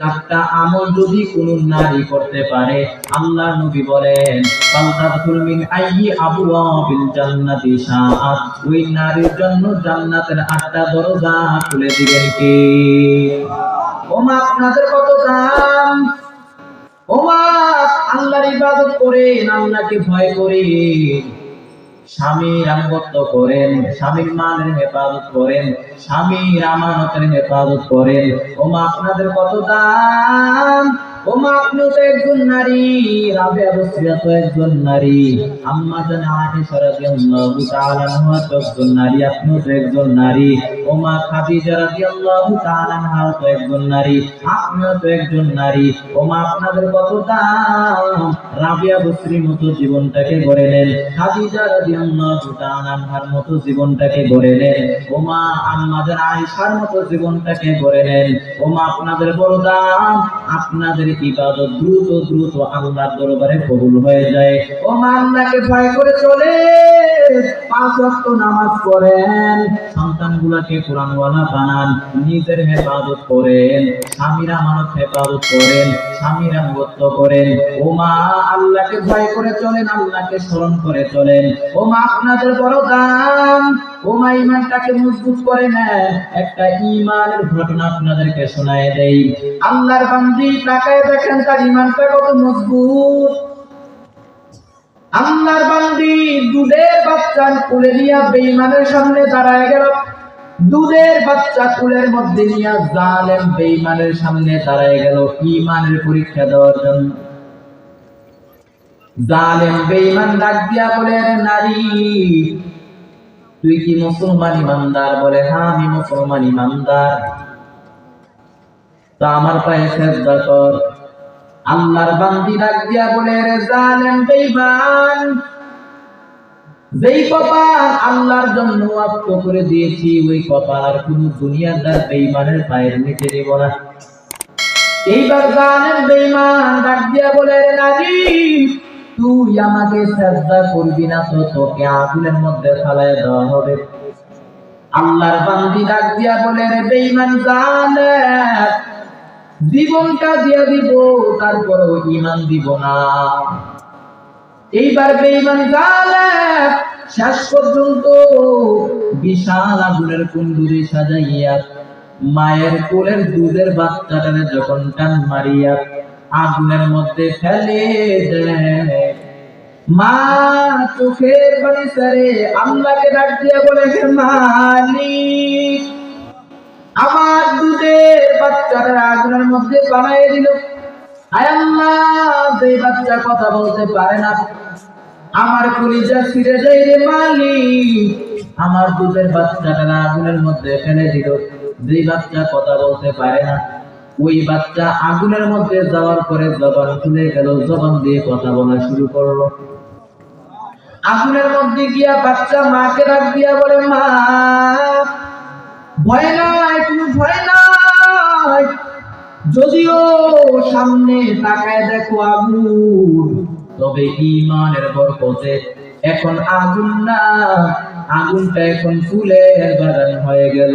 চারটা আমল যদি কোন নারী করতে পারে আল্লাহ নবী বলেন আইয়ি জান্নাতি ওই নারীর জন্য জান্নাতের আটটা দরজা খুলে দিবেন কে? ওমা, আপনাদের কত দাম? ওমা, আল্লাহর ইবাদত করেন, আল্লাহকে ভয় করেন। স্বামীর আনুগত্য করেন, স্বামীর মানের হেফাজত করেন, স্বামীর আমানতের হেফাজত করেন। ওমা আপনাদের কত দাম? ওমা তো একজন নারী তো একজন নারী। আম্মা জান তাআলা তো একজন নারী তো একজন নারী। ওমা খাদিজা রাদিয়াল্লাহু তাআলা তো একজন নারী তো একজন নারী। ওমা, আপনাদের কত রাবিয়া বসরির মতো জীবনটাকে গড়ে নেন? খাদিজা রাদিয়াল্লাহু তাআলা আনহার মতো জীবনটাকে গড়ে নেন? ওমা আম্মাদের আয়েশার মতো জীবনটাকে গড়ে নেন? ওমা, আপনাদের বড় আপনাদের ইবাদত দ্রুত দ্রুত আল্লাহর দরবারে কবুল হয়ে যায়। ওমা আল্লাহকে ভয় করে চলে। পাঁচ ওয়াক্ত নামাজ পড়েন। সন্তানগুলোকে কোরআনওয়ালা বানান, নিজের হেফাজত করেন, স্বামীর আমানত হেফাজত করেন, স্বামীর আনুগত্য করেন। ও মা, আল্লাহকে ভয় করে চলেন, আল্লাহকে স্মরণ করে চলেন। ও মা, আপনাদের বড় দাম ওমা ইমানটাকে মজবুত করে একটা ইমানের ঘটনা আপনাদেরকে শোনায় দেই। আল্লাহর বান্দি তাকায় দেখেন, তার ইমানটা কত মজবুত। আল্লাহর বান্দি দুধের বাচ্চা কুলে সামনে দাঁড়ায় গেল। দুধের বাচ্চা কুলের মধ্যে নিয়ে জালেম বেঈমানের সামনে দাঁড়ায় গেল ইমানের পরীক্ষা দেওয়ার জন্য। জালেম বেঈমান ডাক দিয়া বলে "আরে নারী তুই কি মুসলমান ইমানদার বলে হ্যাঁ আমি মুসলমান ইমানদার তো আমার পায়ে সেজদা কর। আল্লাহর বান্দি ডাক দিয়া বলে, রে জালেম, বেঈমান, যেই কপাল আল্লাহর জন্য ওয়াক্ত করে দিয়েছি, ওই কপাল আর কোন দুনিয়াদার বেঈমানের পায়ের নিচে দেব না। এইবার জালেম, বেঈমান ডাক দিয়া বলে, রে নারী তুই আমাকে সেজদা করবি না তো তোকে আগুনের মধ্যে ফেলায় দেওয়া হবে। আল্লাহর বান্দি ডাক দিয়া বলে, রে বেঈমান জালেম, জীবনটা দিয়ে দিব, তারপরেও ইমান দিব না। এইবার বেঈমান জালেম শেষ পর্যন্ত বিশাল আগুনের কুণ্ডুরি সাজাইয়া, মায়ের কোলের দুধের বাচ্চাটারে যখন টান মারিয়া আগুনের মধ্যে ফেলে মা চোখের সারে ডাক দিয়ে আমার দুধের বাচ্চাটা আগুনের মধ্যে বানাই দিল। যে বাচ্চা কথা বলতে পারে না, আমার কলিজা ফিরে যাই রে মালিক। আমার দুধের বাচ্চাটা আগুনের মধ্যে ফেলে দিল। যে বাচ্চা কথা বলতে পারে না ওই বাচ্চা আগুনের মধ্যে যাওয়ার পরে জবান খুলে গেল, জবান দিয়ে কথা বলা শুরু করল। আগুনের মধ্যে গিয়া বাচ্চা মাকে ডাক দিয়া বলে, মা, ভয় নাই, কোনো ভয় নাই। যদিও সামনে তাকায় দেখো আগুন, তবে ইমানের বরকতে এখন আগুন না, আগুনটা এখন ফুলের বাগান হয়ে গেল।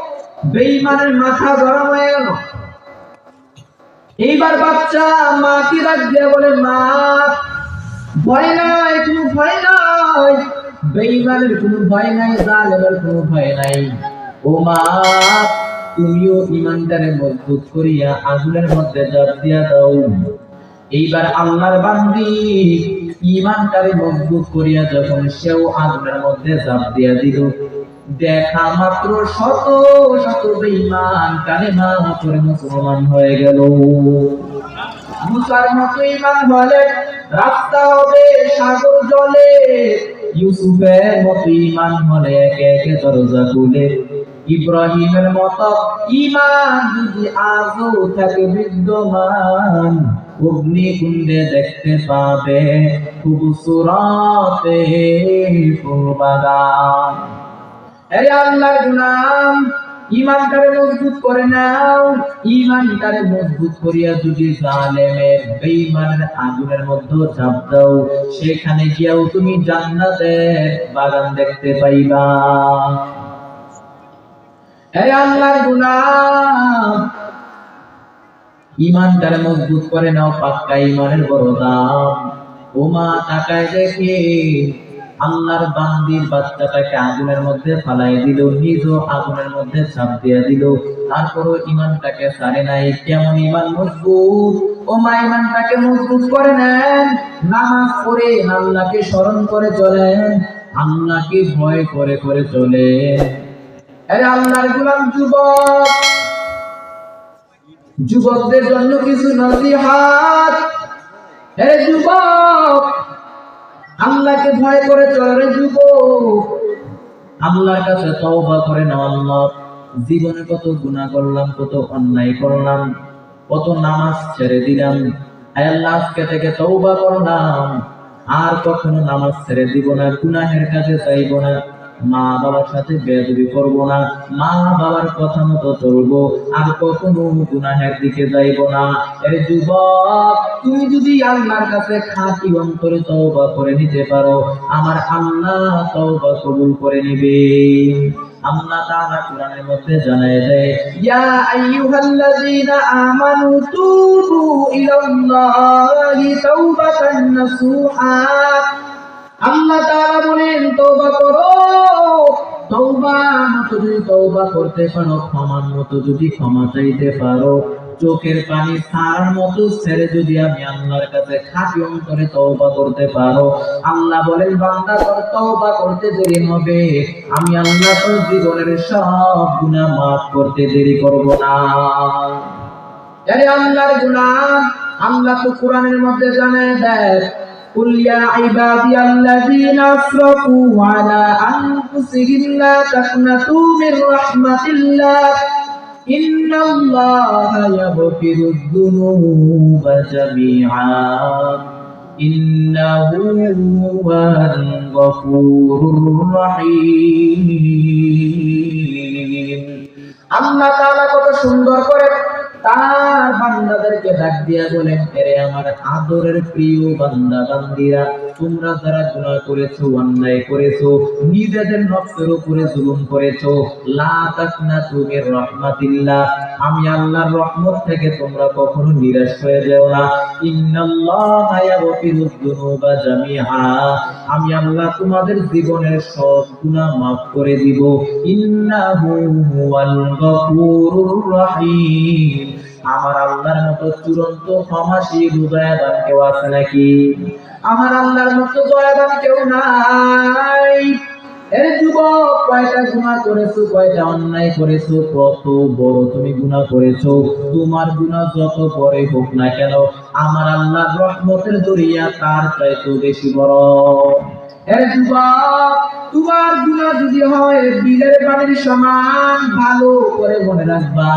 বেঈমানের মাথা গরম হয়ে গেল। এইবার বাচ্চা মাকে ডাক দিয়ে বলে, মা, ভয় নাই, কোনো ভয় নাই। বেঈমানের কোনো ভয় নাই, জালেমের কোনো ভয় নাই। ও মা, তুমিও ইমানদারে মজবুত করিয়া আগুনের মধ্যে জাপ দিয়া দাও। এইবার আল্লাহর বান্দি ইমানটারে মজবুত করিয়া যখন সেও আগুনের মধ্যে জাপ দিয়া দিল দেখা মাত্র শত শত বেঈমান কালেমা করে মুসলমান হয়ে গেল। মুসার মতো ইমান বলে রাস্তা হবে সাগর জলে। ইউসুফের মতো ইমান হলে একে একে দরজা খুলে। ইব্রাহিমের মতো ইমান যদি আজও থাকে বিদ্যমান, অগ্নিকুণ্ডে দেখতে পাবে খুব সুরাতে ইমানটারে মজবুত করে নাও। সেখানে গিয়াও তুমি জান্নাতের বাগান দেখতে পাইবা। এই আল্লাহর গুনাম ইমানটারে মজবুত করে নাও পাক্কা ইমানের বড় দাম। ওমা তাকায় দেখে আল্লাহর বান্দির বাচ্চাটাকে আগুনের মধ্যে ফালাই দিল, নিজ আগুনের মধ্যে চাপ দিয়া দিল। তারপরও ইমানটাকে সারে নাই, কেমন ইমান মজবুত? ও মা ইমানটাকে মজবুত করে নেন, নামাজ পড়ে আল্লাহকে স্মরণ করে চলেন, আল্লাহকে ভয় করে করে চলে আরে আল্লাহর গোলাম যুবক, যুবকদের জন্য কিছু নসিহাত। হে যুবক আল্লাহকে ভয় করে চলে যুব আল্লাহর কাছে তওবা করে নাও আল্লাহ। জীবনে কত গুনাহ করলাম, কত অন্যায় করলাম, কত নামাজ ছেড়ে দিলাম। আল্লাহ, আজকে থেকে তওবা করলাম। আর কখনো নামাজ ছেড়ে দিব না, গুনাহের কাছে চাইব না। মা বাবার সাথে বেয়াদবি করব না, মা বাবার কথা মতো চলবো, আর কখনো গুনাহের দিকে যাইব না। এর যুবক, তুমি যদি আল্লাহর কাছে খাঁটি অন্তরে তওবা করে নিতে পারো, আমার আল্লাহ তওবা কবুল করে নিবে। আল্লাহ তাআলা কোরআনের মধ্যে জানায় দেয়, ইয়া আইয়ুহাল্লাযীনা আমানু তুবু ইলাল্লাহি তাওবাতান নাসুহা। আল্লাহ তাআলা বলেন, তওবা করো। তওবা মতো যদি তওবা করতে পারো, ক্ষমার মতো যদি ক্ষমা চাইতে পারো, চোখের পানি ছাড়ার মতো ছেড়ে যদি আমি আল্লাহর কাছে খাঁটি অন্তরে তওবা করতে পারো, আল্লাহ বলেন, বান্দা, তোর তওবা করতে দেরি হবে। আমি আল্লাহ তোর জীবনের সব গুনাহ মাফ করতে দেরি করব না। আল্লাহর গুনাহ, আল্লাহ তো কোরআনের মধ্যে জানায় দেয় قل يا عبادي الذين أسرفوا على أنفسهم لا تقنطوا من رحمة الله إن الله يغفر الذنوب جميعا إنه هو الغفور الرحيم আল্লাহ তাআলা কত সুন্দর করে তার বান্দাদেরকে ডাক দিয়া বলেন এরে আমার আদরের প্রিয় বান্দা, বান্দিরা, তোমরা যারা করেছ, অন্যায় করেছ, নিজেদের উপরে জুলুম করেছ মির রাহমাতিল্লাহ, আমি আল্লাহর রহমত থেকে তোমরা কখনো নিরাশ হয়ে যেও না। আমি আল্লাহ তোমাদের জীবনের সব গুনাহ মাফ করে দিব। ইন্নাহু হুয়াল গফুরুর রহিম। আমার আল্লাহর মতো চূড়ান্ত ক্ষমাশীল দয়াবান কেউ আছে নাকি? আমার আল্লাহর মতো দয়াবান কেউ নাই। তোমার গুনাহ যত বড় হোক না কেন, আমার আল্লাহর রহমতের দরিয়া তার চাইতে বেশি বড়। যুবক, তোমার গুনাহ যদি হয়, বিলের পানির সমান ভালো করে মনে রাখবা।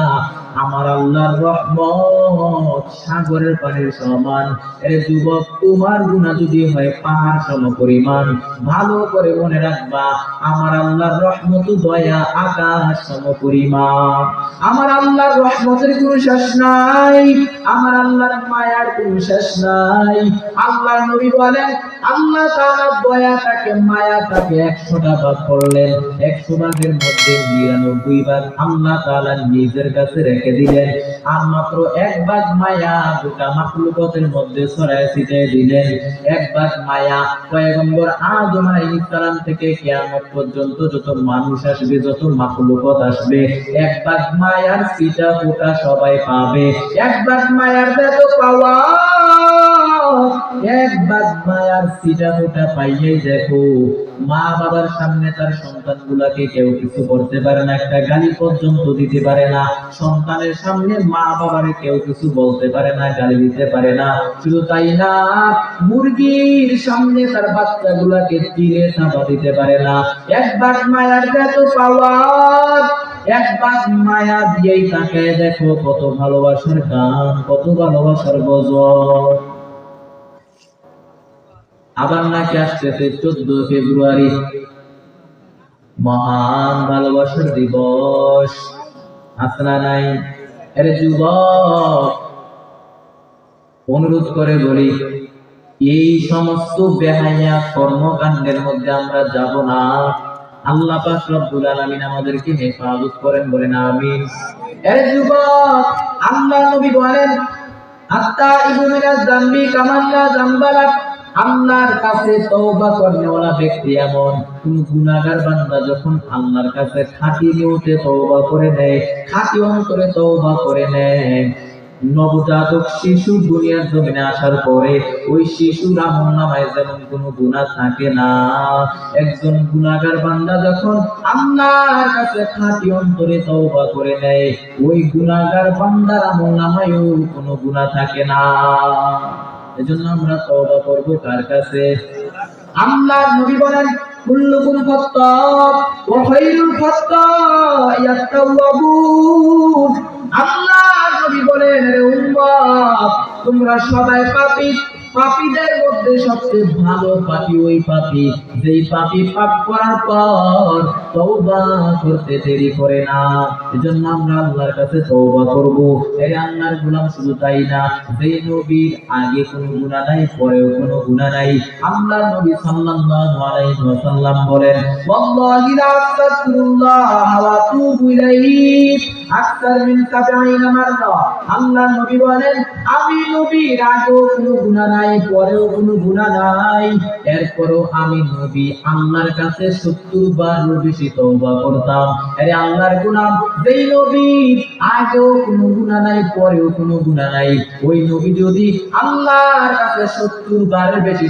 আমার আল্লাহর রহমত, সাগরের পানির সমান। এর যুবক, তোমার গুনাহ যদি হয় পাহাড় সম পরিমাণ। ভালো করে মনে রাখবা, আমার আল্লাহর রহমত দয়া আকাশ সম পরিমাণ। আমার আল্লাহর রহমতের কোনো শেষ নাই, আমার আল্লাহর মায়ার কোনো শেষ নাই। আল্লাহর নবী বলেন, আল্লাহ তাআলা দয়াটাকে মায়াটাকে একশোটা ভাগ করলেন। একশো ভাগের মধ্যে নিরানব্বই ভাগ আল্লাহ তাআলা নিজের কাছে রেখে দিলেন। আর মাত্র এক ভাগ মায়া গোটা মাকলুকতের মধ্যে ছড়ায় ছিটিয়ে দিলেন। এক ভাগ মায়া পয়গম্বর আদম আলাইহিস থেকে কিয়ামত পর্যন্ত যত মানুষ আসবে, যত মাকলুকত আসবে, এক ভাগ মায়ার সিটা ফোটা সবাই পাবে। এক ভাগ মায়ার যত পাওয়া এক ভাগ মায়ার সিটা ফোটা পাইয়াই দেখো। মা বাবার সামনে তার সন্তান গুলাকে কেউ কিছু করতে পারে না, একটা গালি পর্যন্ত দিতে পারে না। সন্তানের সামনে মা বাবারে কেউ কিছু বলতে পারে না, গালি দিতে পারে না। শুধু তাই না, মুরগির সামনে তার বাচ্চা গুলাকে তীরে চাপা দিতে পারে না। এক ভাগ মায়ার যত পাওয়া একবার মায়া দিয়েই তাকে দেখো, কত ভালোবাসার গান, কত ভালোবাসার গজল। আবার নাকি আসতেছে চোদ্দ ফেব্রুয়ারি। মহান ভালোবাসার দিবস। আসনা নাই? আরে যুবক, অনুরোধ করে বলি, এই সমস্ত বেহাইয়া কর্মকাণ্ডের মধ্যে আমরা যাব না। আল্লাহ পাক রব্বুল আলামিন আমাদেরকে হেফাজত করেন বলেন, আমিন। আরে যুবক, আল্লাহ নবী বলেন আত্তা ইবুমিনা জাম্বি কামাল্লা জাম্বালাক আল্লাহর কাছে তওবা করনেওয়ালা ব্যক্তি এমন। কোন গুনাহগার বান্দা, যখন আল্লাহর কাছে খাঁটি নিয়তে তওবা করে নেয়, খাঁটি অন্তরে তওবা করে নেয়, নবজাতক শিশু দুনিয়ার জমিনে আসার পরে ওই শিশুর আমল নামায় যেমন কোনো গুনাহ থাকে না। একজন গুনাহগার বান্দা যখন আল্লাহর কাছে খাঁটি অন্তরে তওবা করে নেয়, ওই গুনাহগার বান্দার আমল নামায়ও কোনো গুনাহ থাকে না। এজন্য আমরা তওবা করব, কার কাছে? আল্লাহ নবী বলেন, কুল্লুকুম ফাত্তাব ওয়া খায়রুল ফাত্তাইয়াত্তাওয়াবুন আল্লাহ নবী বলেন রে উম্মত, তোমরা সবাই পাপী। পাপীদের মধ্যে সবচেয়ে ভালো পাপী ওই পাপী। যেই পাপী পাপ করার পর তওবা করতে দেরি করে না। এজন্য আমরা আল্লাহর কাছে তওবা করব। এই আল্লাহর গোলাম শুধু তাই না যেই নবীর আগে কোনো গুনাহ নাই, পরেও কোনো গুনাহ নাই। আল্লাহর নবী সাল্লাল্লাহু আলাইহি ওয়াসাল্লাম বলেন, ওয়াল্লাহি লা আস্তাগফিরুল্লাহ ওয়া আতুবু ইলাইহি আকতার মিন 70 মাররা। আল্লাহর নবী বলেন, আমি নবীর আগেও কোনো গুনাহ নাই পরেও কোনো গুনাহ নাই। এরপরও আমি নবী, আল্লাহর কাছে 70 বার করতাম। আরে আল্লাহর যেই নবী, আগেও কোনো গুনাহ নাই, পরেও কোনো গুনাহ নাই। ওই নবী যদি আল্লাহর কাছে 70 বার বেশি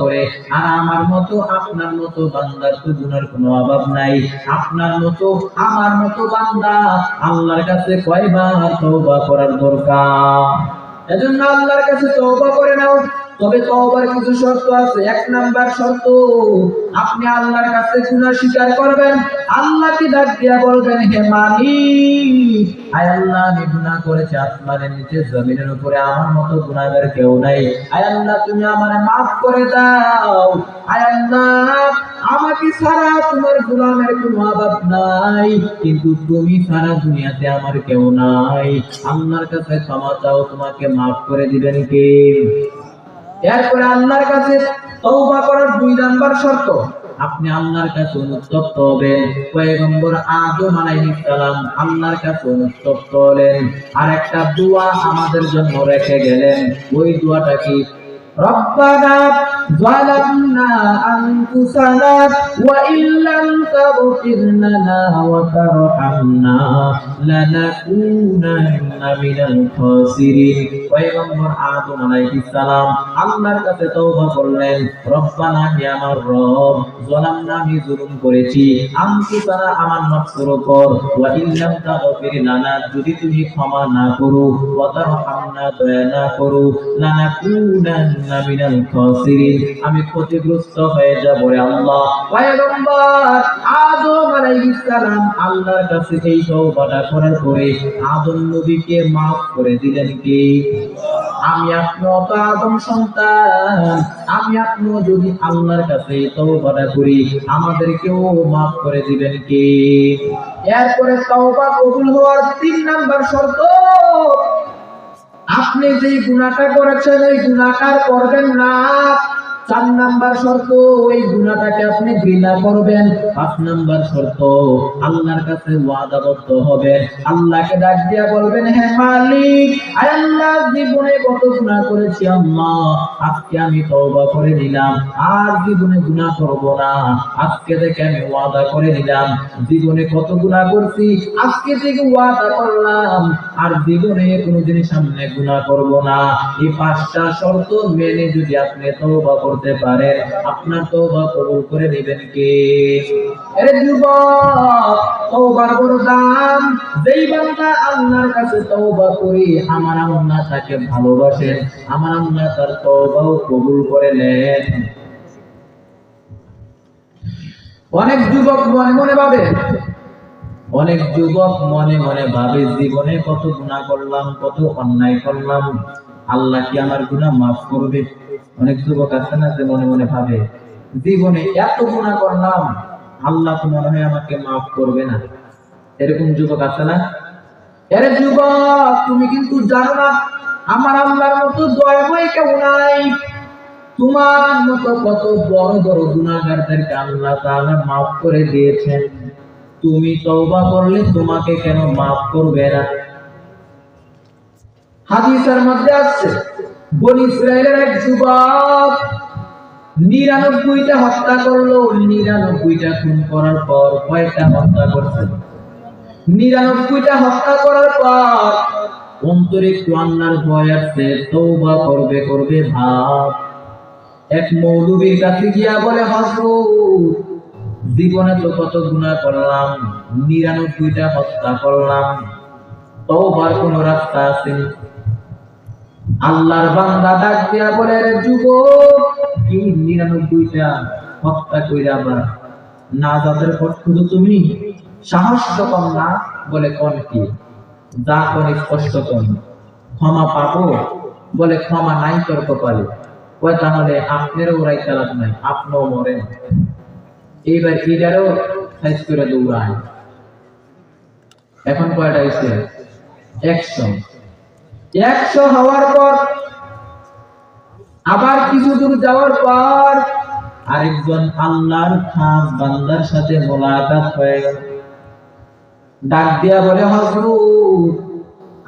করে, আর আমার মতো, আপনার মতো বান্দার তো গুনার কোনো অভাব নাই। আপনার মতো, আমার মতো বান্দা আল্লাহর কাছে কয়বার তওবা করার দরকার? এজন্য আল্লাহর কাছে তওবা করে নাও। তবে তওবার কিছু শর্ত আছে। এক নাম্বার শর্ত, আপনি আল্লাহর কাছে গুনাহ স্বীকার করবেন। আল্লাহকে ডাক দিয়া বলবেন, হে মালিক, আয় আল্লাহ, আমি গুনাহ করেছি। আসমানের নিচে, জমিনের উপরে আমার মতো গুনাহগার কেউ নাই। আয় আল্লাহ, তুমি আমারে maaf করে দাও। আয় আল্লাহ, আমাকে ছাড়া তোমার গোলামের কোনো অভাব নাই। কিন্তু তুমি সারা দুনিয়াতে আমার কেউ নাই। আল্লাহর কাছে ক্ষমা চাও, তোমাকে মাফ করে দিবেন কে? এরপরে আল্লাহর কাছে তওবা করার দুই নাম্বার শর্ত, আপনি আল্লাহর কাছে অনুতপ্ত হবেন। পয়গম্বর আদম আলাইহিস সালাম আল্লাহর কাছে অনুতপ্ত হলেন। আর একটা দোয়া আমাদের জন্য রেখে গেলেন। ওই দোয়াটা কি? রব্বানা ظلمنا أنفسنا وإن لم تغفر لنا وترحمنا لنكونن من الخاسرين পয়গম্বর আদম আলাইহিস সালাম আল্লাহর কাছে তওবা করলেন রব্বানা হে আমার রব যালামনা আমি জুলুম করেছি আনফুসানা আমার নফসের উপর ওয়া ইল্লাম তাগফির লানা যদি তুমি ক্ষমা না করো ওয়া তারহামনা দয়া না করো লানাকুনান্না মিনাল খাসিরিন আমি ক্ষতিগ্রস্ত হয়ে যাব আল্লাহ। আদম আলাইহিস আল্লাহর কাছে এই তওবাটা করার পরে আদম নবীকে maaf করে দিলেন কে? আমি আপনিও তো আদম সন্তান। আমি আপনিও যদি আল্লাহর কাছে তওবাটা করি, আমাদেরকেও maaf করে দিবেন কে? এরপরে তওবা কবুল হওয়ার তিন নাম্বার শর্ত, আপনি যেই গুণাটা করেছেন, ওই গুণাকার করবেন না। চার নাম্বার শর্ত, ওই গুণাটাকে আপনি ঘৃণা করবেন। পাঁচ নাম্বার শর্ত, আল্লাহর কাছে ওয়াদাবদ্ধ হবে আল্লাহকে ডাক দিয়া বলবেন, হে মালিক আল্লাহ, জীবনে কত গুনাহ করেছি আল্লাহ আজকে আমি তওবা করে নিলাম। আর জীবনে গুনাহ করব না। আজকে থেকে আমি ওয়াদা করে নিলাম। জীবনে কত গুনাহ করছি, আজকে থেকে ওয়াদা করলাম। আর জীবনে কোনোদিন সামনে গুনাহ করব না। এই পাঁচটা শর্ত মেনে যদি আপনি তওবা করতে পারেন আপনার তওবা কবুল করে নেবেন কে? আরে যুবক দাম যেই বান্দা আল্লাহর কাছে আমার আল্লাহ তাকে ভালোবাসেন। আমার আল্লাহ তার কবুল করে নেন। অনেক যুবক মনে মনে ভাবে, অনেক যুবক মনে মনে ভাবে, জীবনে কত গুণা করলাম, কত অন্যায় করলাম। আল্লাহ কি আমার গুণা মাফ করবে? অনেক যুবক আছে না যে মনে মনে ভাবে, জীবনে এত গুণা করলাম, আল্লাহ তো মনে হয় আমাকে মাফ করবে না। এরকম যুবক আছে না? এর যুবক, তুমি কিন্তু জানো না, আমার আল্লাহর মতো দয়াময় কেউ নাই। তোমার মতো কত বড় বড় গুণাগারদেরকে আল্লাহ তাআলা মাফ করে দিয়েছেন। তুমি তওবা করলে তোমাকে কেন মাফ করবে না? হাদিসের মধ্যে আছে এক যুবক নিরানব্বইটা হত্যা করল, নিরানব্বইটা খুন করার পর হত্যা করছে। নিরানব্বইটা হত্যা করার পর অন্তরে ভয় তৌবা করবে করবে, ভাব। এক মৌলবীর কাছে গিয়া বলে জীবনে তো কত গুণা করলাম, নিরানব্বইটা হত্যা করলাম, তওবার কোন রাস্তা আছে আল্লাহর বান্দা ডাক দিয়া বলে যুবক কি নিরানব্বইটা হত্যা কইরা আবার না যাদের শুধু তুমি। সাহস কম না, বলে কোন কি। যা করে স্পষ্ট কম ক্ষমা পাবো বলে ক্ষমা নাই তোর কপালে। কয়, তাহলে আপনারও ওরাই চালাত নাই, আপনিও মরেন। এইবার এটারও সাইজ করে দৌড়ায়। এখন কয়টা হয়েছে একশো। একশো হওয়ার পর, আবার কিছু দূর যাওয়ার পর, আরেকজন আল্লাহর খাস বান্দার সাথে মোলাকাত হয়ে গেল। ডাক দিয়া বলে হজরত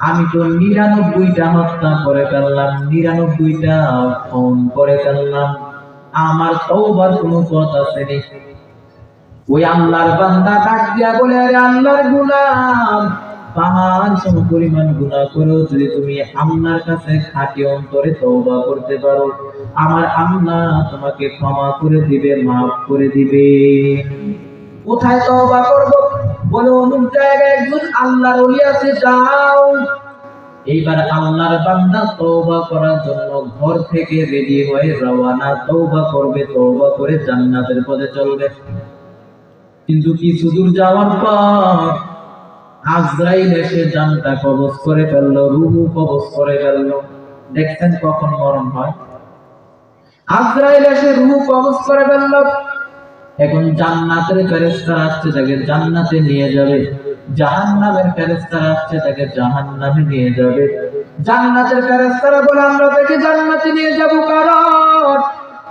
আমি তো নিরানব্বইটা হত্যা করে ফেললাম, নিরানব্বইটা ফোন করে ফেললাম, আমার তওবার কোনো পথ আছে নি ওই আল্লাহর বান্দা ডাক দিয়া বলে, আরে আল্লাহর গুলাম পাহাড় সম পরিমাণ গুনাহ করেও যদি তুমি আল্লাহর কাছে খাঁটি অন্তরে তওবা করতে পারো, আমার আল্লাহ তোমাকে ক্ষমা করে দিবে, মাফ করে দিবে। কোথায় তওবা করব? বলে, অমুক জায়গায় একজন আল্লাহর ওলি আছে, যাও। এইবার আল্লাহর বান্দা তওবা করার জন্য ঘর থেকে রেডি হয়ে রওনা তওবা করবে, তওবা করে জান্নাতের পথে চলবে। কিন্তু কিছু দূর যাওয়ার পর আজরাইল এসে জানটা কবজ করে ফেলল, রুহু কবজ করে ফেলল। দেখছেন কখন মরণ হয়? আজরাইল এসে রুহু কবজ করে ফেলল। এখন জান্নাতের ফেরেশতা আসছে, তাকে জান্নাতে নিয়ে যাবে। জাহান্নামের ফেরেশতারা আসছে, তাকে জাহান্নামে নিয়ে যাবে। জান্নাতের ফেরেশতারা বলে, আমরা তাকে জান্নাতে নিয়ে যাব কারণ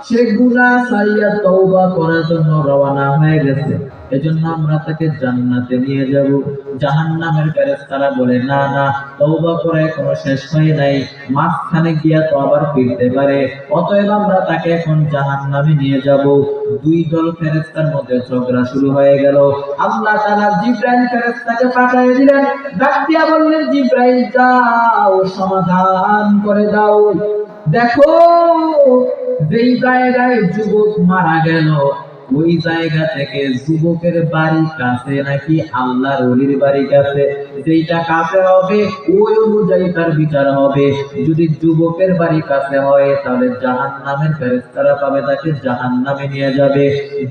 সে গুনাহ সাইয়া তওবা করার জন্য রওনা হয়ে গেছে। এজন্য আমরা তাকে জান্নাতে নিয়ে যাব। জাহান্নামের ফেরেশতারা বলে, না না, তওবা করে কোনো শেষ হয় নাই। মাঝখানে গিয়া তো আবার ফিরতে পারে। অতএব আমরা তাকে এখন জাহান্নামে নিয়ে যাব। দুই দল ফেরেশতার মধ্যে ঝগড়া শুরু হয়ে গেল। আল্লাহ তাআলা জিব্রাইল ফেরেশতাকে পাঠিয়ে দিলেন। ডাক বললেন, জিব্রাইল, যাও, সমাধান করে দাও। দেখো, যেই জায়গায় যুবক মারা গেল ওই জায়গা থেকে যুবকের বাড়ি কাছে নাকি আল্লাহর ওলির বাড়ি কাছে। যেইটা কাছে হবে, ওই অনুযায়ী তার বিচার হবে। যদি যুবকের বাড়ি কাছে হয়, তাহলে জাহান নামের ফেরেস্তারা পাবে, তাকে জাহান নামে নিয়ে যাবে।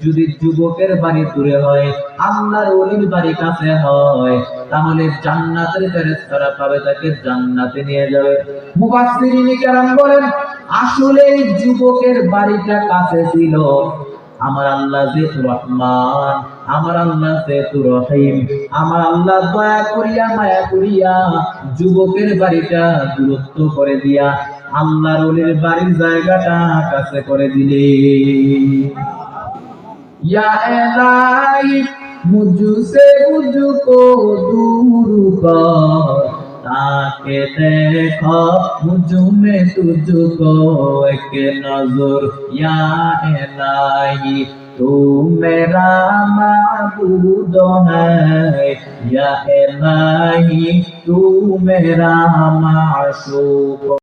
যদি যুবকের বাড়ি দূরে হয়, আল্লাহর ওলির বাড়ি কাছে হয়, তাহলে জান্নাতের ফেরেস্তারা পাবে, তাকে জান্নাতে নিয়ে যাবে। মুফাসসিরিনে কেরাম বলেন আসলে যুবকের বাড়িটা কাছে ছিল। আমার আল্লাহ যেহেতু রহমান, আমার আল্লাহ যেহেতু রহিম, আমার আল্লাহ দয়া করিয়া, মায়া করিয়া যুবকের বাড়িটা দূরত্ব করে দিয়া আল্লাহ ওলির বাড়ির জায়গাটা কাছে করে দিলে। মুজু সে মুজু কো দূর কর। देखो मुझ में तुझको एक नजर या इलाही तू मेरा माबूद है या इलाही तू मेरा माशूक